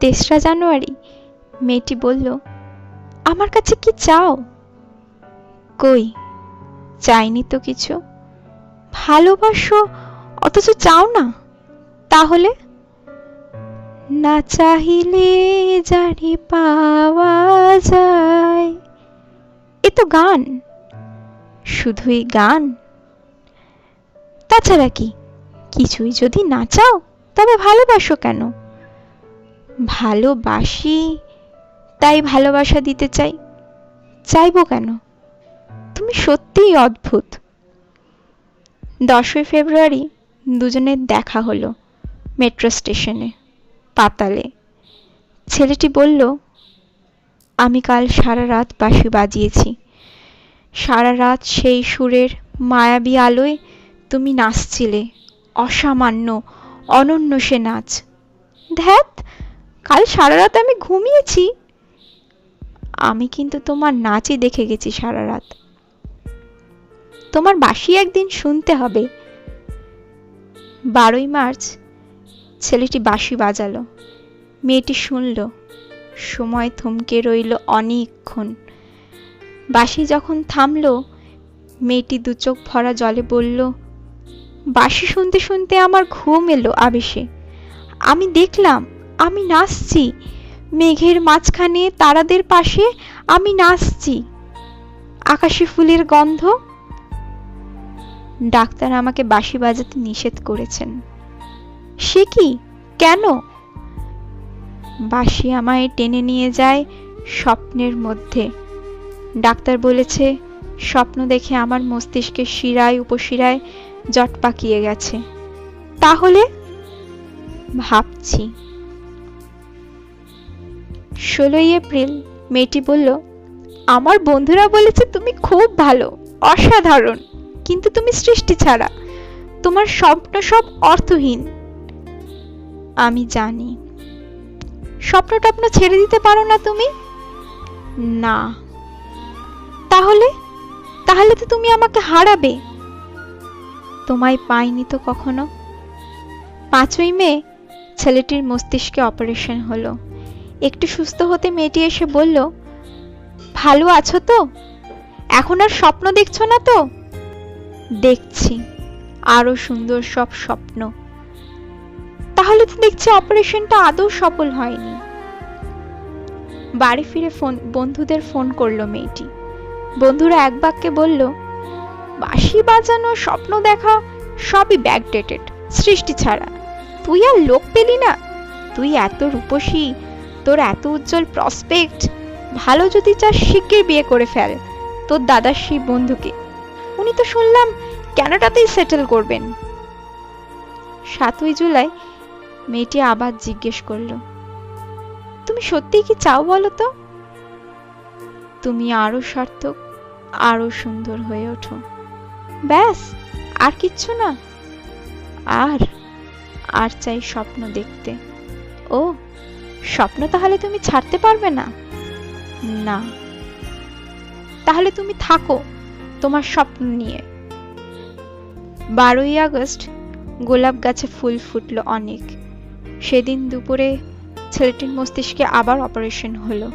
তেসরা জানুয়ারি? মেয়েটি বলল, আমার কাছে কি চাও? কই? চাইনি তো কিছু। ভালোবাসো, অথচ চাও না? তাহলে? না চাহিলে জানি পাওয়া যায়। এ তো গান। শুধুই গান? তাছাড়া কি? কিছুই যদি না চাও, তবে ভালোবাসো কেন? ভালোবাসি, তাই ভালোবাসা দিতে চাই। চাইব কেন? তুমি সত্যিই অদ্ভুত। দশই ফেব্রুয়ারি দুজনের দেখা হলো মেট্রো স্টেশনে, পাতালে। ছেলেটি বলল, আমি কাল সারা রাত বাঁশি বাজিয়েছি। সারা রাত সেই সুরের মায়াবী আলোয় তুমি নাচছিলে, অসামান্য, অনন্য সে নাচ। ধ্যাত কাল সারা রাত আমি ঘুমিয়েছি। আমি কিন্তু তোমার নাচই দেখে গেছি সারা রাত। তোমার বাসি একদিন শুনতে হবে। বারোই মার্চ ছেলেটি বাঁশি বাজালো। মেয়েটি শুনল। সময় থমকে রইল অনেকক্ষণ। বাঁশি যখন থামল, মেয়েটি দু চোখ ভরা জলে বলল, বাঁশি শুনতে শুনতে আমার ঘুম এলো আবেশে। আমি দেখলাম আমি নাচছি। মেঘের মাঝখানে তারাদের পাশে আমি নাচছি। আকাশে ফুলের গন্ধ। ডাক্তার আমাকে বাঁশি বাজাতে নিষেধ করেছেন। সে কি? কেন? বাঁশি আমায় টেনে নিয়ে যায় স্বপ্নের মধ্যে। ডাক্তার বলেছে, স্বপ্ন দেখে আমার মস্তিষ্কের শিরায়, উপশিরায় জট পাকিয়ে গেছে। তাহলে? ভাবছি। ষোলোই এপ্রিল মেয়েটি বলল, আমার বন্ধুরা বলেছে তুমি খুব ভালো, অসাধারণ, কিন্তু তুমি সৃষ্টি ছাড়া, তোমার স্বপ্ন সব অর্থহীন। আমি জানি। স্বপ্ন টপ্ন ছেড়ে দিতে পারো না তুমি? না। তাহলে? তাহলে তো তুমি আমাকে হারাবে? তোমায় পাইনি তো কখনো? পাঁচই মে ছেলেটির মস্তিষ্কে অপারেশন হলো। একটু সুস্থ হতে মেয়েটি এসে বলল, ভালো আছো তো? এখন আর স্বপ্ন দেখছ না তো? দেখছি, আরও সুন্দর সব স্বপ্ন। তাহলে তো দেখছি অপারেশনটা আদৌ সফল হয়নি। বাড়ি ফিরে ফোন, বন্ধুদের ফোন করল মেয়েটি। বন্ধুরা এক বাক্যে বলল, বাঁশি বাজানো, স্বপ্ন দেখা, সবই ব্যাকডেটেড সৃষ্টি ছাড়া। তুই আর লোক পেলি না? তুই এত রূপসী তোর এত উজ্জ্বল প্রসপেক্ট ভালো যদি চাস শিগগির বিয়ে করে ফেল। তোর দাদার সেই বন্ধুকে। উনি তো শুনলাম ক্যানাডাতেই সেটেল করবেন? সাতই জুলাই, মেয়েটি আবার জিজ্ঞেস করল, তুমি সত্যিই কি চাও বলো তো? তুমি আরও সার্থক, আরও সুন্দর হয়ে ওঠো। ব্যাস, আর কিচ্ছু না। আর আর চাই স্বপ্ন দেখতে। ও স্বপ্ন তাহলে তুমি ছাড়তে পারবে না? না। তাহলে তুমি থাকো তোমার স্বপ্ন নিয়ে। বারোই আগস্ট গোলাপ গাছে ফুল ফুটলো অনেক। সেদিন দুপুরে ছেলেটির মস্তিষ্কে আবার অপারেশন হলো।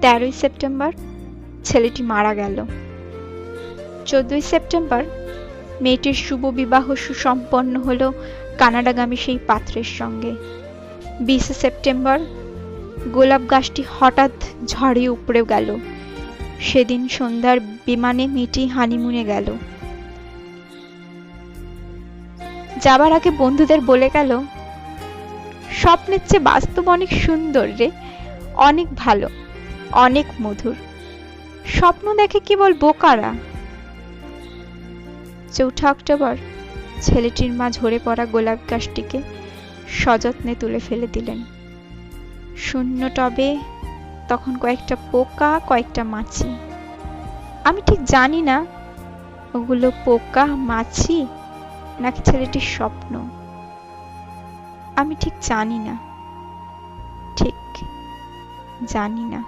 তেরোই সেপ্টেম্বর ছেলেটি মারা গেল। চোদ্দই সেপ্টেম্বর মেয়েটির শুভ বিবাহ সুসম্পন্ন হলো কানাডাগামী সেই পাত্রের সঙ্গে। বিশে সেপ্টেম্বর, গোলাপ গাছটি হঠাৎ ঝড়ে উপড়ে গেল। সেদিন সন্ধ্যার বিমানে মিটি হানিমুনে গেল। যাবার আগে বন্ধুদের বলে গেল, স্বপ্নের চেয়ে বাস্তব অনেক সুন্দর রে, অনেক ভালো, অনেক মধুর। স্বপ্ন দেখে কেবল বোকারা? চৌঠা অক্টোবর, ছেলেটির মা ঝরে পড়া গোলাপ গাছটিকে সযত্নে তুলে ফেলে দিলেন। শূন্য টবে তখন কয়েকটা পোকা, কয়েকটা মাছি। আমি ঠিক জানি না, ওগুলো পোকা, মাছি নাকি ছেলেটির স্বপ্ন। আমি ঠিক জানি না। ঠিক জানি না।